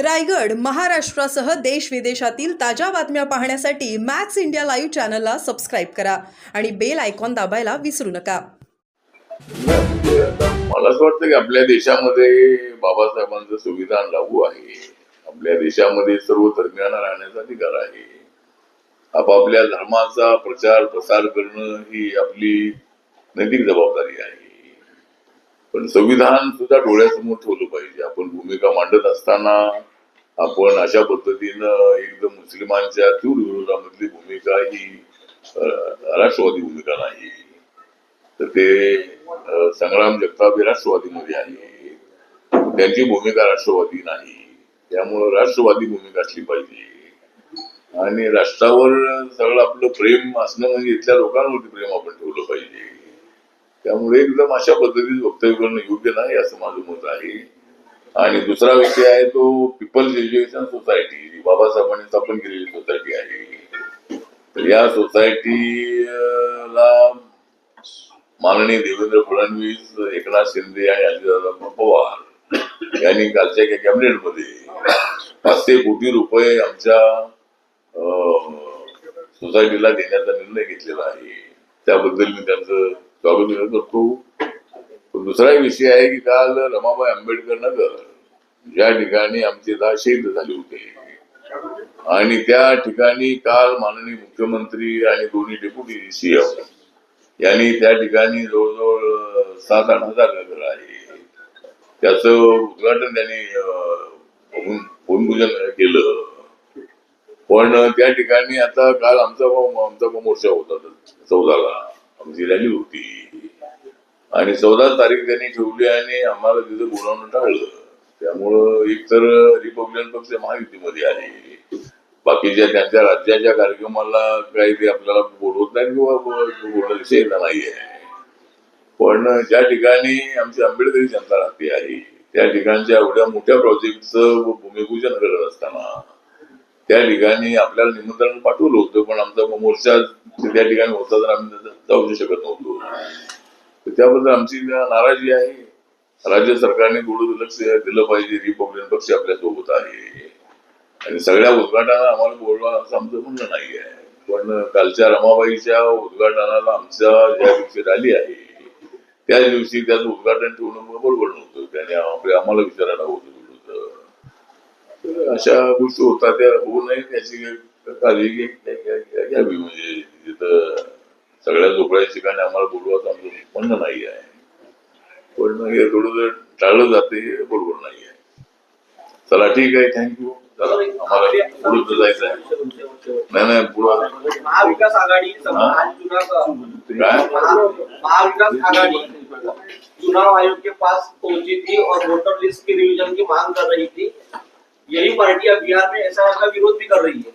रायगड महाराष्ट्रासह देश विदेशातील ताज्या बातम्या पाहण्यासाठी मॅक्स इंडिया लाईव्ह चॅनलला सबस्क्राईब करा आणि बेल आयकॉन दाबायला विसरू नका. मला असं वाटतं की आपल्या देशामध्ये बाबासाहेबांचं संविधान लागू आहे. आपल्या देशामध्ये सर्व धर्मियांना राहण्याचा अधिकार आहे. आपापल्या धर्माचा प्रचार प्रसार करणं ही आपली नैतिक जबाबदारी आहे. पण संविधान सुद्धा डोळ्यासमोर ठेवलं पाहिजे. आपण भूमिका मांडत असताना आपण अशा पद्धतीनं एकदम मुस्लिमांच्या तीव्र विरोधामधली भूमिका ही राष्ट्रवादी भूमिका नाही. तर ते संग्राम जगताप हे राष्ट्रवादीमध्ये आहे. त्यांची भूमिका राष्ट्रवादी नाही. त्यामुळं राष्ट्रवादी भूमिका असली पाहिजे. आणि राष्ट्रावर सगळं आपलं प्रेम असणं म्हणजे इथल्या लोकांवरती प्रेम आपण ठेवलं पाहिजे. त्यामुळे एकदम अशा पद्धतीने वक्तव्य करणं योग्य नाही असं माझं मत आहे. आणि दुसरा विषय आहे तो पीपल्स एज्युकेशन सोसायटी जी बाबासाहेबांनी स्थापन केलेली सोसायटी आहे. तर या सोसायटीला माननीय देवेंद्र फडणवीस एकनाथ शिंदे आणि अजितदादा पवार यांनी कालच्या एका कॅबिनेटमध्ये पाचशे कोटी रुपये आमच्या सोसायटीला देण्याचा निर्णय घेतलेला आहे. त्याबद्दल मी त्यांचं स्वागत करतो. दुसरा विषय आहे की काल रमाबाई आंबेडकर नगर ज्या ठिकाणी आमचे दा शहीद झाले होते. आणि त्या ठिकाणी काल माननीय मुख्यमंत्री आणि दोन्ही डेप्युटी सीएम यांनी त्या ठिकाणी जवळजवळ सात आठ हजार नगर आहे. त्याच उद्घाटन त्यांनी भूमिपूजन केलं. पण त्या ठिकाणी आता काल आमचा आमचा मोर्चा होता चौदाला आमची रॅली होती. आणि चौदा तारीख त्यांनी ठेवली आणि आम्हाला तिथं बोलावणं टाळलं. त्यामुळं एक तर रिपब्लिकन पक्ष महायुतीमध्ये आले बाकीच्या त्यांच्या राज्याच्या कार्यक्रमाला काही ते आपल्याला बोलवत नाही किंवा बोलणं विषय नाही आहे पण ज्या ठिकाणी आमची आंबेडकरी जनता राहते आहे त्या ठिकाणच्या एवढ्या मोठ्या प्रोजेक्टचं भूमिपूजन करत असताना त्या ठिकाणी आपल्याला निमंत्रण पाठवलं होतं पण आमचा मोर्चा त्या ठिकाणी होता तर आम्ही जाऊ शकत नव्हतो. तर त्याबद्दल आमची नाराजी आहे राज्य सरकारने थोडं लक्ष दिलं पाहिजे रिपब्लिकन पक्ष आपल्यासोबत आहे आणि सगळ्या उद्घाटनाला आम्हाला बोलवा असं आमचं म्हणणं नाही आहे पण कालच्या रमाबाईच्या उद्घाटनाला आमच्या ज्या दिवशी रॅली आहे त्या दिवशी त्याचं उद्घाटन ठेवणं बरोबर नव्हतं त्याने आम्हाला विचारायला होत होतं तर अशा गोष्टी होतात त्या होऊ नये त्याची काळजी घ्यावी म्हणजे तिथं सगळ्या झोपड्या ठिकाणी आम्हाला बोलवायचं आमचं म्हणणं नाही आहे. पण हे थोडं टाळलं जाते हे बरोबर नाही आहे. चला ठीक आहे थँक्यू चला आम्हाला पुढं जायचं आहे. नाही नाही पुढं महाविकास आघाड़ी हाँ? काय? महाविकास आघाड़ी चुनाव आयोग के पास पहुँची थी और वोटर लिस्ट की रिवीजन की मांग कर रही थी. यही पार्टी अब बिहार में ऐसा का विरोध भी कर रही है.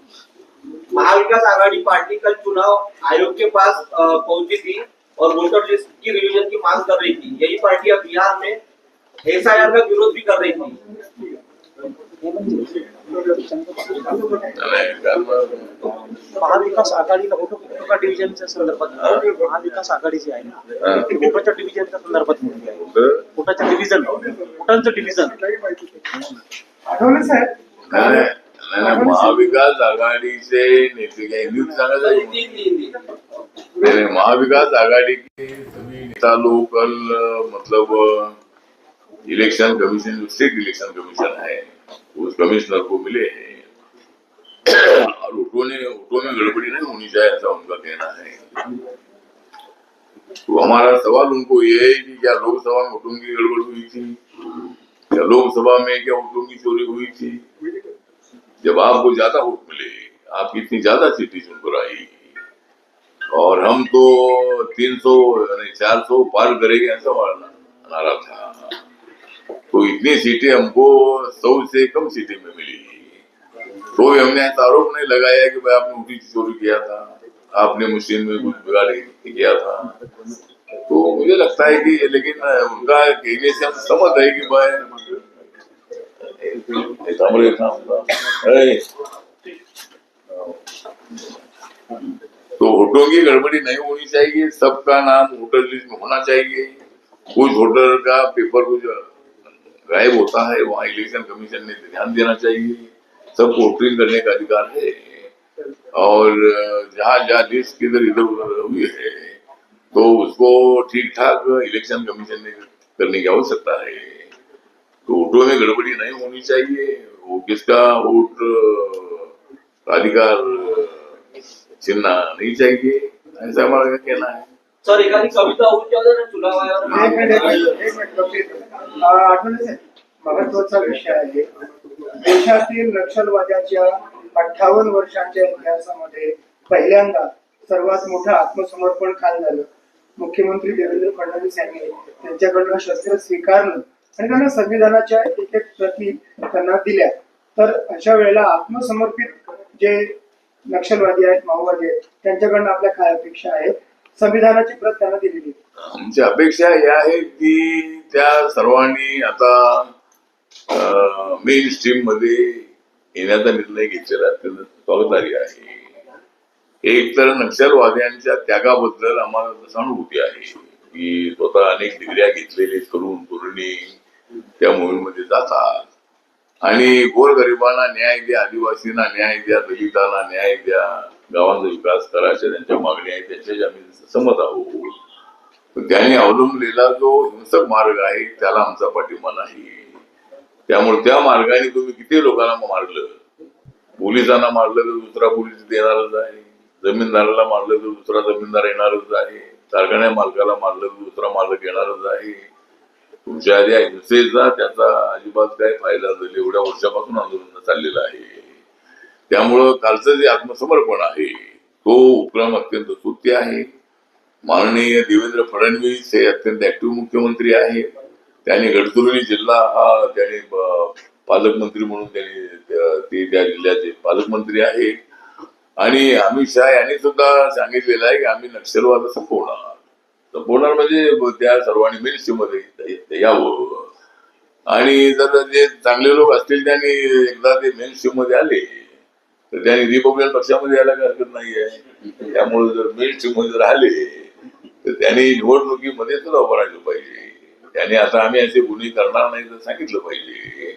महाविकास आघाड़ी पार्टी कल चुनाव आयोग के पास पहुँची थी और वोटर लिस्ट की रिवीजन की मांग कर रही थी। यही पार्टी अब बिहार में एस का विरोध भी कर रही थी। महाविकास आघाडीला वोटर वोटर डिव्हिजनच्या संदर्भात महाविकास आघाडी जी आहे ना हा. वोटरच्या डिव्हिजनच्या संदर्भात म्हणली आहे वोटाच्या डिव्हिजन वोटांचं डिव्हिजन नाही, नाही, नाही, महाविकास आघाडीचे नेते काही सांगायचं नहीं, महाविकास आघाड़ी के सभी नेता लोग कल मतलब इलेक्शन कमीशन जो स्टेट इलेक्शन कमीशन है उस कमिश्नर को मिले हैं और उठो ने उठो में गड़बड़ी नहीं होनी चाहिए ऐसा उनका कहना है तो हमारा सवाल उनको ये है कि क्या लोकसभा में वोटों की गड़बड़ हुई थी क्या लोकसभा में क्या वोटों की चोरी हुई थी जब आपको ज़्यादा वोट मिले, आपकी इतनी ज़्यादा सीटें चुनकर आई। और हम तो 300 यानी 400 पार करेंगे, ऐसा हमारा नारा था। तो इतनी सीटें हमको सौ से कम सीटें में मिली। तो भी हमने ऐसा आरोप नहीं लगाया कि भाई आपने ऊटी चोरी किया था, आपने मशीन में कुछ बिगाड़ किया था। तो मुझे लगता है कि, लेकिन उनका कहने से हम समझ रहे कि भाई ए, तो वोटों की गड़बड़ी नहीं होनी चाहिए सबका नाम वोटर लिस्ट में होना चाहिए। कुछ वोटर का पेपर कुछ गायब होता है वहाँ इलेक्शन कमीशन ने ध्यान देना चाहिए। सबको वोटिंग करने का अधिकार है। और जहाँ जहाँ लिस्ट किधर इधर उधर हुई है तो उसको ठीक ठाक इलेक्शन कमीशन ने करने की आवश्यकता है। वोटों में गड़बड़ी नहीं होनी चाहिए वो किसका वोट अधिकार छीनना नहीं चाहिए ऐसा हमारा कहना है सर एखादी कविता होऊन जाऊ दे ना चुनाव एक मिनिट एक आयोगावर मिनिट, एक मिनिट गंभीर. अं, आठवले साहेब, महत्त्वाचा विषय आहे. देशातील नक्षलवाद्याच्या अठ्ठावन्न वर्षांच्या इतिहासामध्ये पहिल्यांदा सर्वात मोठं आत्मसमर्पण काल झालं? मुख्यमंत्री देवेंद्र फडणवीस यांनी त्यांच्याकडनं शस्त्र स्वीकारलं आणि त्यांना संविधानाच्या एक एक प्रती त्यांना दिल्या. तर अशा वेळेला आत्मसमर्पित जे नक्षलवादी आहेत माओवादी आहेत त्यांच्याकडनं आपल्या काय अपेक्षा आहेत संविधानाची प्रत त्यांना दिलेली आमची अपेक्षा ही आहे की त्या सर्वांनी आता मेन स्ट्रीममध्ये येण्याचा निर्णय घेतलेला अत्यंत स्वागतारी आहे. एक तर नक्षलवाद्यांच्या त्यागाबद्दल आम्हाला सहानुभूती आहे. की स्वतः अनेक डिग्र्या घेतलेले तरुण तरुणी त्या मोहिमेमध्ये जातात. आणि गोरगरिबांना न्याय द्या आदिवासींना न्याय द्या दलितांना न्याय द्या गावांचा विकास करा अशा त्यांच्या मागण्या आहेत त्यांच्याशी आम्ही सहमत आहोत त्यांनी अवलंबलेला जो हिंसक मार्ग आहे त्याला आमचा पाठिंबा नाही. त्यामुळे त्या मार्गाने तुम्ही किती लोकांना मारलं? पोलिसांना मारलं तर दुसरा पोलीस देणारच आहे. जमीनदाराला मारलं तर दुसरा जमीनदार येणारच आहे. कारखान्या मालकाला मारलं तर दुसरा मालक येणारच आहे. तुमच्या आधी अहिंसेचा त्याचा अजिबात काय फायदा झाला एवढ्या वर्षापासून आंदोलन चाललेलं आहे. त्यामुळं कालचं जे आत्मसमर्पण आहे तो उपक्रम अत्यंत स्तुत्य आहे. माननीय देवेंद्र फडणवीस हे अत्यंत ऍक्टिव्ह मुख्यमंत्री आहेत त्यांनी गडचिरोली जिल्हा हा त्याने पालकमंत्री म्हणून त्यांनी ते त्या जिल्ह्याचे पालकमंत्री आहेत. आणि अमित शहा यांनी सुद्धा सांगितलेलं आहे की आम्ही नक्षलवाद संपवणार. बोलणार म्हणजे त्या सर्वांनी मेन मध्ये यावं आणि जर जे चांगले लोक असतील त्यांनी एकदा ते मेन मध्ये आले तर त्यांनी रिपब्लिकन पक्षामध्ये यायला काही हरकत नाहीये त्यामुळे जर मेन मध्ये जर आले तर त्यांनी निवडणुकीमध्ये तर वापरायला पाहिजे. त्याने आता आम्ही असे गुन्हे करणार नाही तर सांगितलं पाहिजे.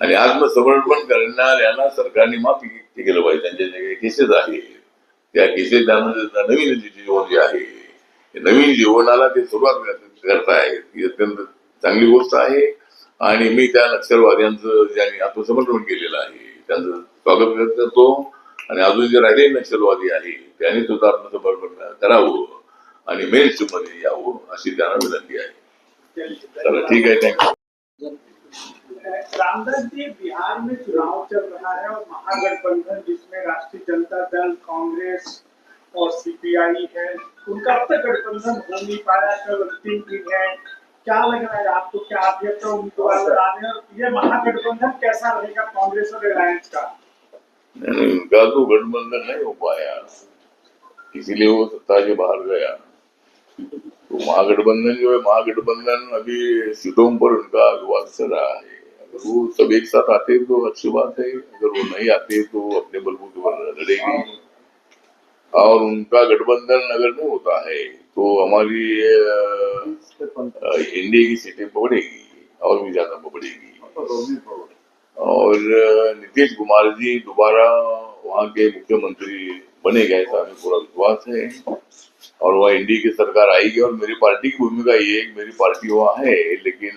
आणि आत्मसमर्पण करणाऱ्यांना सरकारने माफी केलं पाहिजे. त्यांच्या जे काही केसेस आहेत त्या केसेस त्यांना नवीन जे जीवन जे आहे नवीन जीवनाला ते सुरुवात करताय. करतायत ही अत्यंत चांगली गोष्ट आहे. आणि मी त्या नक्षलवाद्यांचं ज्यांनी आत्मसमर्पण केलेलं आहे त्यांचं स्वागत करतो. आणि अजून जे राहिले नक्षलवादी आहे त्यांनी सुद्धा आत्मसमर्पण करावं. आणि मेन्समध्ये यावं अशी त्यांना विनंती आहे. चला ठीक आहे थँक्यू रामदास जी बिहार में चुनाव चल रहा है और महागठबंधन जिसमें राष्ट्रीय जनता दल कांग्रेस और सीपीआई है। उनका अब तक गठबंधन हो नहीं पाया कल अंतिम दिन है। क्या लग रहा है आपको? क्या अध्यक्ष और उम्मीदवार बता रहे हैं? और ये महागठबंधन कैसा रहेगा कांग्रेस और रिलायंस का? नहीं, उनका तो गठबंधन नहीं हो पाया। इसीलिए वो सत्ता के बाहर गया। तो महागठबंधन जो है महागठबंधन अभी सीटों पर उनका विवाद चल रहा है। अगर वो सब एक साथ आते तो अच्छी बात है। अगर वो नहीं आते तो अपने बलबूते पर लड़ेगी। और उनका गठबंधन अगर नहीं होता है तो हमारी एनडीए की सीटें बढ़ेगी और भी ज़्यादा बढ़ेगी और नीतीश कुमार जी दोबारा वहाँ के मुख्यमंत्री बनेगा ऐसा हमें पूरा विश्वास है। और वहाँ एनडीए की सरकार आएगी और मेरी पार्टी की भूमिका ये है मेरी पार्टी वहाँ है, लेकिन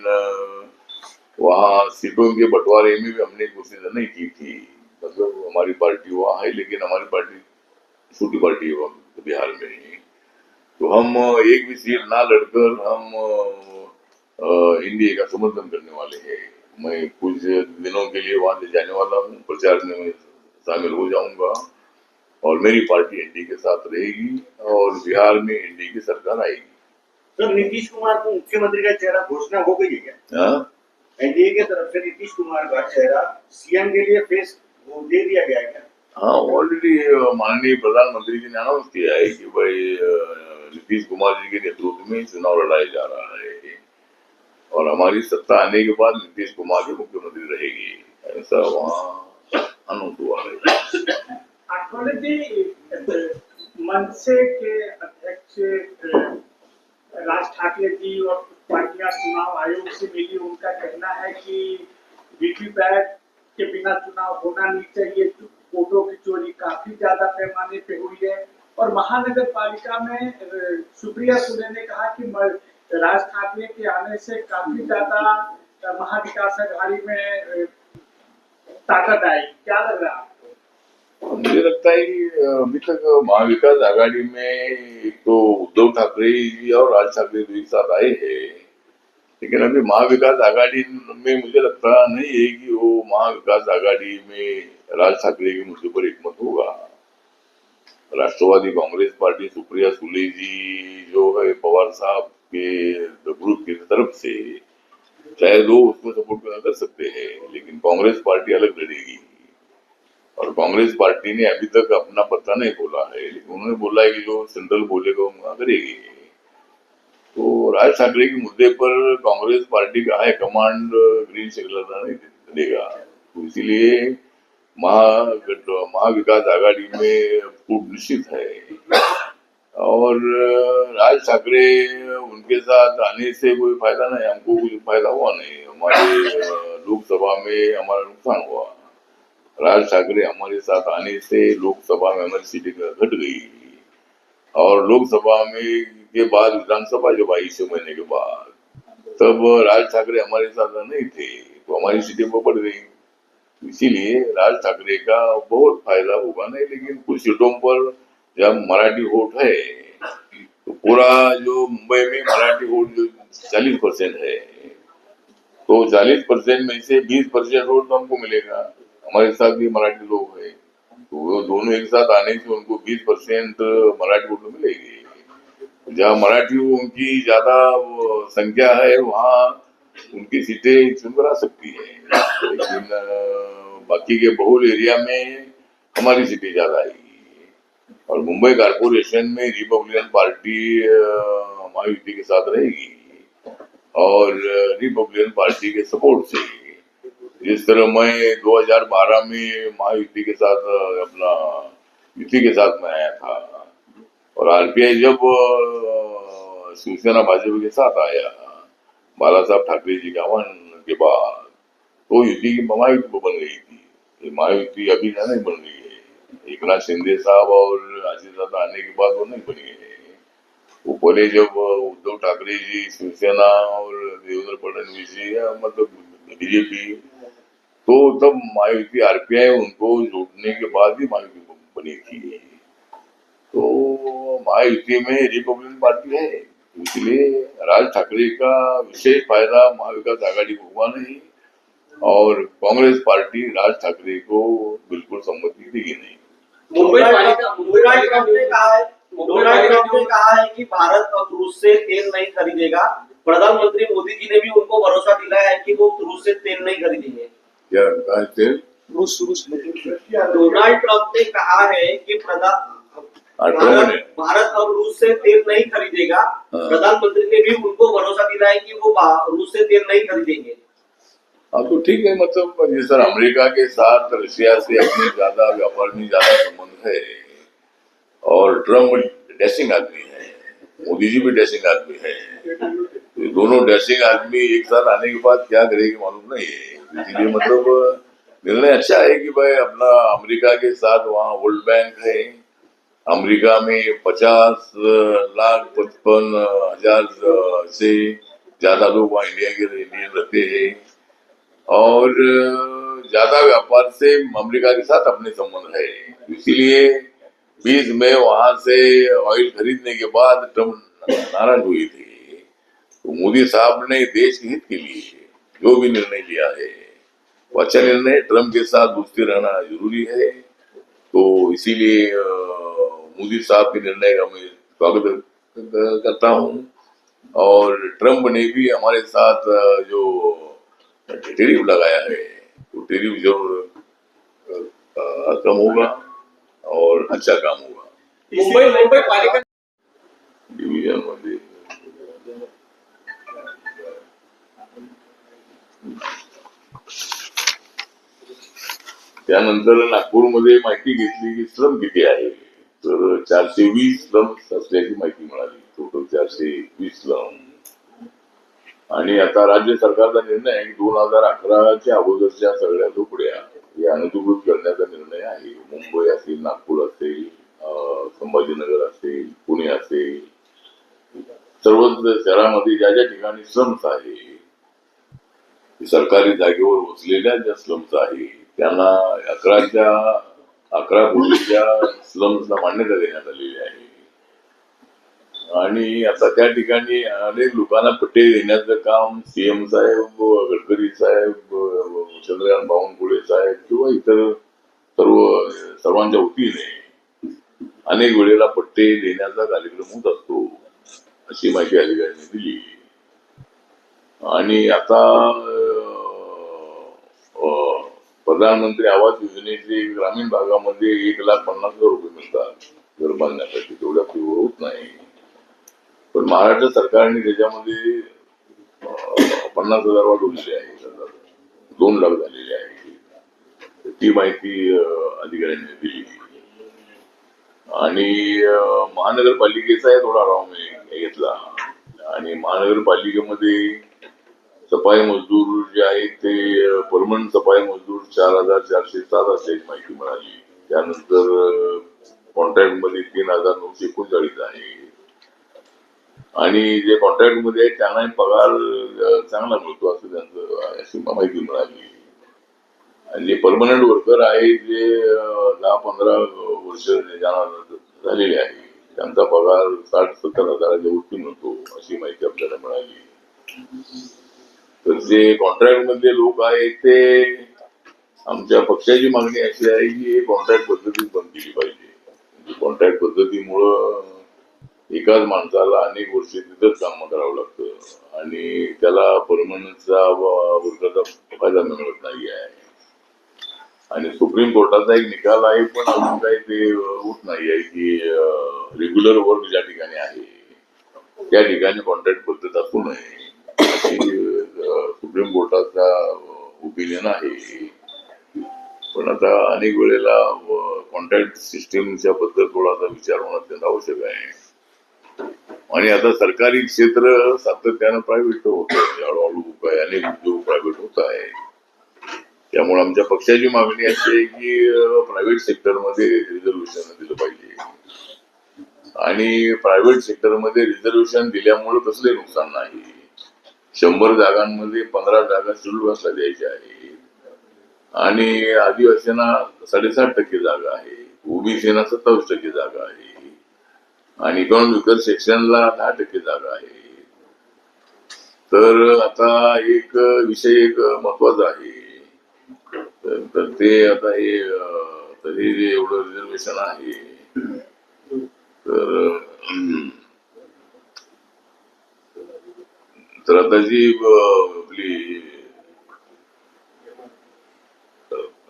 वहाँ सीटों के बंटवारे में भी हमने कोशिश नहीं की थी। मतलब हमारी पार्टी वहाँ है, लेकिन हमारी पार्टी छोटी पार्टी है वहाँ बिहार में ही। तो हम एक भी सीट ना लड़कर हम इंडिया का समर्थन करने वाले हैं। मैं कुछ दिनों के लिए वहाँ से जाने वाला हूँ प्रचार में शामिल हो जाऊँगा। और मेरी पार्टी एनडीए के साथ रहेगी और बिहार में एनडीए की सरकार आएगी। सर नीतीश कुमार को मुख्यमंत्री का चेहरा घोषणा हो गई है क्या? हाँ? एनडीए की तरफ़ से नीतीश कुमार का चेहरा सीएम के लिए फेस दे दिया गया है क्या? हाँ ऑलरेडी माननीय प्रधानमंत्री जी ने अनाउंस किया है कि भाई नीतीश कुमार जी के नेतृत्व में चुनाव लड़ाया जा रहा है। और हमारी सत्ता आने के बाद नीतीश कुमार जी मुख्यमंत्री रहेगी। ऐसा वहाँ अनाउंस हुआ है। मनसे के अध्यक्ष राज ठाकरे जी और पार्टियाँ चुनाव आयोग से मिली, उनका कहना है कि वीवीपैट के बिना चुनाव होना नहीं चाहिए। वोटों की चोरी काफ़ी ज़्यादा पैमाने पे हुई है। और महानगर पालिका में सुप्रिया सुले ने कहा कि राज ठाकरे के आने से काफ़ी ज़्यादा महाविकास अघाड़ी में ताकत आई। क्या लग रहा है मुझे लगता है कि अभी तक महाविकास आघाड़ी में तो उद्धव ठाकरे जी और राज ठाकरे जी एक साथ आए हैं। लेकिन अभी महाविकास आघाड़ी में मुझे लगता नहीं है कि वो महाविकास आघाड़ी में राज ठाकरे के मुद्दे पर एकमत होगा राष्ट्रवादी कांग्रेस पार्टी सुप्रिया सुले जी जो है पवार साहब के ग्रुप की तरफ़ से शायद वो उसको सपोर्ट कर सकते हैं लेकिन कांग्रेस पार्टी अलग लड़ेगी और कांग्रेस पार्टी ने अभी तक अपना पता नहीं बोला है, लेकिन उन्होंने बोला है कि जो सेंट्रल बोलेगा वो करेगी तो राज ठाकरे के मुद्दे पर कांग्रेस पार्टी का हाई कमांड ग्रीन सिग्नल नहीं देगा। तो इसीलिए महागठ महाविकास आघाड़ी में फूट निश्चित है। और राज ठाकरे उनके साथ आने से कोई फ़ायदा नहीं, हमको कोई फ़ायदा हुआ नहीं। हमारे लोकसभा में हमारा नुकसान हुआ। राज ठाकरे हमारे साथ आने से लोकसभा में हमारी सीटें घट गई। और लोकसभा में के बाद विधानसभा जब आई छह महीने के बाद, तब राज ठाकरे हमारे साथ नहीं थे तो हमारी सीटें वो बढ़ गई। इसीलिए राज ठाकरे का बहुत फ़ायदा होगा नहीं, लेकिन कुछ सीटों पर जब मराठी वोट है तो पूरा जो मुंबई में मराठी वोट जो चालीस परसेंट है तो चालीस परसेंट में से बीस परसेंट वोट तो हमको मिलेगा। हमारे साथ भी मराठी लोग है तो वो दोनों एक साथ आने से उनको बीस परसेंट मराठी वोट मिलेगी। जहाँ मराठी उनकी ज़्यादा संख्या है, वहाँ उनकी सीटें चुनकर आ सकती है, लेकिन बाकी के बहुल एरिया में हमारी सिटी ज़्यादा आएगी और मुंबई कारपोरेशन में रिपब्लिकन पार्टी महायुति के साथ रहेगी। और रिपब्लिकन पार्टी के सपोर्ट से जिस तरह मैं 2012 में महायुति के साथ अपना युति के साथ मैं आया था। और आरपीआई जब शिवसेना भाजपा के साथ आया, बाला साहब ठाकरे जी के आह्वान के बाद तो युति की महायुति वो बन गई थी। महायुति अभी क्या नहीं बन रही है। एक नाथ शिंदे साहब और आशीष दादा आने के बाद वो नहीं बनी है। वो पहले जब उद्धव ठाकरे जी, शिवसेना और देवेंद्र फडणवीस जी या मतलब बीजेपी तो तब महायुति, आरपीआई उनको जोड़ने के बाद ही महायुति बनी थी। तो महायुति में रिपब्लिकन पार्टी है इसलिए राज ठाकरे का विशेष फ़ायदा महाविकास आघाड़ी को हुआ नहीं और कांग्रेस पार्टी राज ठाकरे को बिल्कुल सम्मति देगी नहीं। मुंबई ने कहा है ने कहा है कि भारत अब रूस से तेल नहीं खरीदेगा। प्रधानमंत्री मोदी जी ने भी उनको भरोसा दिलाया है कि वो रूस से तेल नहीं खरीदेंगे। क्या कहा थे रूस रूस डोनाल्ड ट्रंप ने कहा है कि प्रधान हाँ। भारत भारत अब रूस से तेल नहीं खरीदेगा। हाँ। प्रधानमंत्री ने भी उनको भरोसा दिलाया कि वो रूस से तेल नहीं खरीदेंगे। हाँ तो ठीक है मतलब जिस तरह अमेरिका के साथ रशिया से अपने ज़्यादा व्यापार में ज़्यादा संबंध है और ट्रंप डैशिंग आदमी है, मोदी जी भी डैशिंग आदमी है। दोनों डैशिंग आदमी एक साथ आने के बाद क्या करेगी मालूम नहीं है। इसलिए मतलब निर्णय अच्छा है कि भाई अपना अमेरिका के साथ वहाँ वर्ल्ड बैंक है। अमेरिका में पचास लाख पचपन हज़ार से ज़्यादा लोग वहाँ इंडिया के इंडियन रहते हैं। और ज़्यादा व्यापार से अमेरिका के साथ अपने संबंध है। इसीलिए बीस में वहाँ से ऑयल खरीदने के बाद ट्रंप नाराज़ हुई थी। तो मोदी साहब ने देश के हित के लिए जो भी निर्णय लिया है, वो अच्छा निर्णय ट्रंप के साथ दोस्ती रहना ज़रूरी है। तो इसीलिए मोदी साहब के निर्णय का मैं स्वागत करता हूँ। और ट्रंप ने भी हमारे साथ जो टेरिफ लगाया है। तो टेरिफ जरूर कम होगा और अच्छा काम होगा। मुंबई मुंबई पालिका डिव्हिजनमध्ये त्यानंतर नागपूरमध्ये माहिती घेतली की स्लम किती आहे? तर चारशे वीस स्लम असल्याची माहिती मिळाली. टोटल चारशे वीस स्लम आणि आता राज्य सरकारचा निर्णय आहे की दोन हजार अकराच्या अगोदरच्या सगळ्या झोपड्या या अनधिकृत करण्याचा निर्णय आहे. मुंबई असेल नागपूर असेल संभाजीनगर असेल पुणे असेल. सर्वच शहरामध्ये ज्या ज्या ठिकाणी स्लम्स आहे सरकारी जागेवर वसलेल्या ज्या स्लम्स आहे त्यांना अकराच्या अकरा पूर्वीच्या स्लम्सला मान्यता देण्यात आलेली आहे. आणि आता त्या ठिकाणी अनेक लोकांना पट्टे देण्याचं काम सीएम साहेब गडकरी साहेब चंद्रकांत बावनकुळे साहेब किंवा इतर सर्व सर्वांच्या वतीने अनेक वेळेला पट्टे देण्याचा कार्यक्रम होत असतो अशी माहिती अधिकाऱ्यांनी दिली. आणि आता प्रधानमंत्री आवास योजनेचे ग्रामीण भागामध्ये एक लाख पन्नास हजार रुपये मिळतात. घर बांधण्यासाठी तेवढ्या होत नाही. पण महाराष्ट्र सरकारने त्याच्यामध्ये पन्नास हजार वाढवलेली आहे. दोन लाख झालेले आहे. ती माहिती अधिकाऱ्यांनी दिली. आणि महानगरपालिकेचा थोडा आढावा मी घेतला. आणि महानगरपालिकेमध्ये सफाई मजदूर जे आहेत ते परमनंट सफाई मजदूर चार हजार चारशे सात असल्याची माहिती मिळाली. त्यानंतर कॉन्ट्रॅक्टमध्ये तीन हजार नऊशे एकोणचाळीस आहे. आणि जे कॉन्ट्रॅक्टमध्ये आहेत त्यांना पगार चांगला मिळतो असं त्यांचं अशी माहिती मिळाली. आणि जे परमनंट वर्कर आहे जे दहा पंधरा वर्ष ज्यांना झालेले आहे त्यांचा पगार साठ सत्तर हजाराच्या वरती मिळतो अशी माहिती आपल्याला मिळाली. तर जे कॉन्ट्रॅक्ट मधले लोक आहेत ते आमच्या पक्षाची मागणी अशी आहे की हे कॉन्ट्रॅक्ट पद्धतीत बंद केली पाहिजे. म्हणजे कॉन्ट्रॅक्ट पद्धतीमुळं एकाच माणसाला अनेक वर्ष तिथंच काम करावं लागतं. आणि त्याला परमनंटचा वर्गाचा फायदा मिळत नाही आहे. आणि सुप्रीम कोर्टाचा एक निकाल आहे पण अजून काही ते होत नाही आहे की रेग्युलर वर्क ज्या ठिकाणी आहे त्या ठिकाणी कॉन्ट्रॅक्ट पद्धत असू नये. सुप्रीम कोर्टाचा ओपिनियन आहे. पण आता अनेक वेळेला कॉन्ट्रॅक्ट सिस्टीमच्या बद्दल थोडासा विचार होणं अत्यंत आवश्यक आहे. आणि आता सरकारी क्षेत्र सातत्यानं प्रायव्हेट होत आहे हळूहळू अनेक उद्योग प्रायव्हेट होत आहे. त्यामुळे आमच्या पक्षाची मागणी अशी आहे की प्रायव्हेट सेक्टरमध्ये रिझर्वेशन दिलं पाहिजे. आणि प्रायव्हेट सेक्टरमध्ये रिझर्वेशन दिल्यामुळे कसले नुकसान नाही. शंभर जागांमध्ये पंधरा जागा शेड्यूल कास्टला द्यायच्या आहेत. आणि आदिवासींना साडेसाठ टक्के जागा आहे ओबीसीना सत्तावीस टक्के जागा आहे. आणि इकॉनॉमिकल सेक्शनला दहा टक्के जागा आहे. तर आता एक विषय एक महत्त्वाचा आहे. तर ते आता हे तरी जे एवढं रिझर्वेशन आहे तर तर आता जी आपली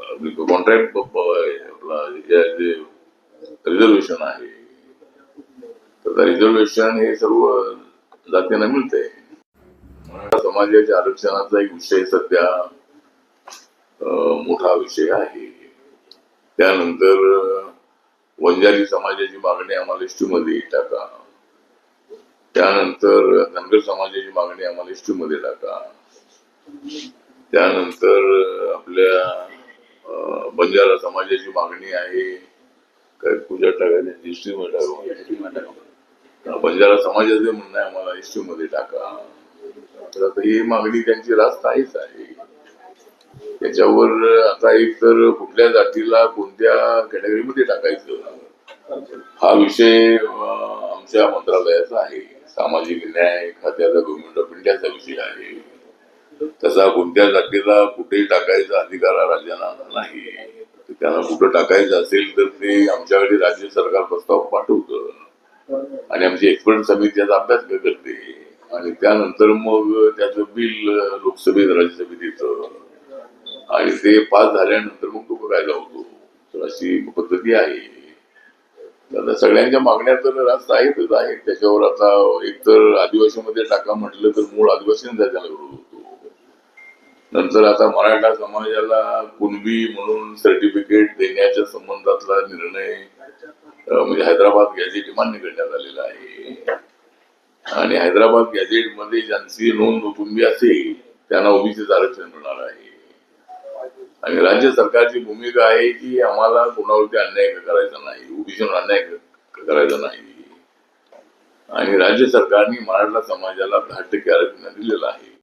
आपली कॉन्ट्रॅक्ट आपला रिझर्वेशन आहे रिझर्वेशन हे सर्व जातींना मिळते समाजाच्या आरक्षणाचा एक विषय सध्या मोठा विषय आहे. त्यानंतर वंजारी समाजाची मागणी आम्हाला एसटी मध्ये टाका. त्यानंतर धनगर समाजाची मागणी आम्हाला एसटी मध्ये टाका. त्यानंतर आपल्या बंजारा समाजाची मागणी आहे. काय पूजा टाकायची एसटी मध्ये टाका. म्हणजे बंजारा समाजाचे म्हणणं आहे आम्हाला एसटी मध्ये टाका. तर आता ही मागणी त्यांची रास्त आहेच आहे. त्याच्यावर आता एक तर कुठल्या जातीला कोणत्या कॅटेगरीमध्ये टाकायचं? हा विषय आमच्या मंत्रालयाचा आहे. सामाजिक न्याय खात्याचा गव्हर्नमेंट ऑफ इंडियाचा विषय आहे. तसा कोणत्या जातीला कुठे टाकायचा अधिकार राज्यांना नाही. त्यांना कुठं टाकायचं असेल तर ते आमच्याकडे राज्य सरकार प्रस्ताव पाठवतं. आणि आमची एक्सपर्ट समिती त्याचा अभ्यास करते आणि त्यानंतर मग त्याचं बिल लोकसभेत राज्यसभेत येतं. आणि ते पास झाल्यानंतर मग तो करायला होतो. तर अशी पद्धती आहे. आता सगळ्यांच्या मागण्या तर रास्त आहेतच आहेत. त्याच्यावर आता एकतर आदिवासीमध्ये टाका म्हटलं तर मूळ आदिवासींचा त्याला विरोध होतो. नंतर आता मराठा समाजाला कुणबी म्हणून सर्टिफिकेट देण्याच्या संबंधातला निर्णय म्हणजे हैदराबाद गॅझेट मान्य करण्यात आलेलं आहे. आणि हैदराबाद गॅझेटमध्ये ज्यांची नोंद कुटुंबी असेल त्यांना ओबीसीचं आरक्षण मिळणार आहे. आणि राज्य सरकारची भूमिका आहे की आम्हाला कोणावरती अन्याय करायचा नाही ओबीसीवर अन्याय करायचा नाही. आणि राज्य सरकारने मराठा समाजाला दहा टक्के आरक्षण दिलेलं आहे.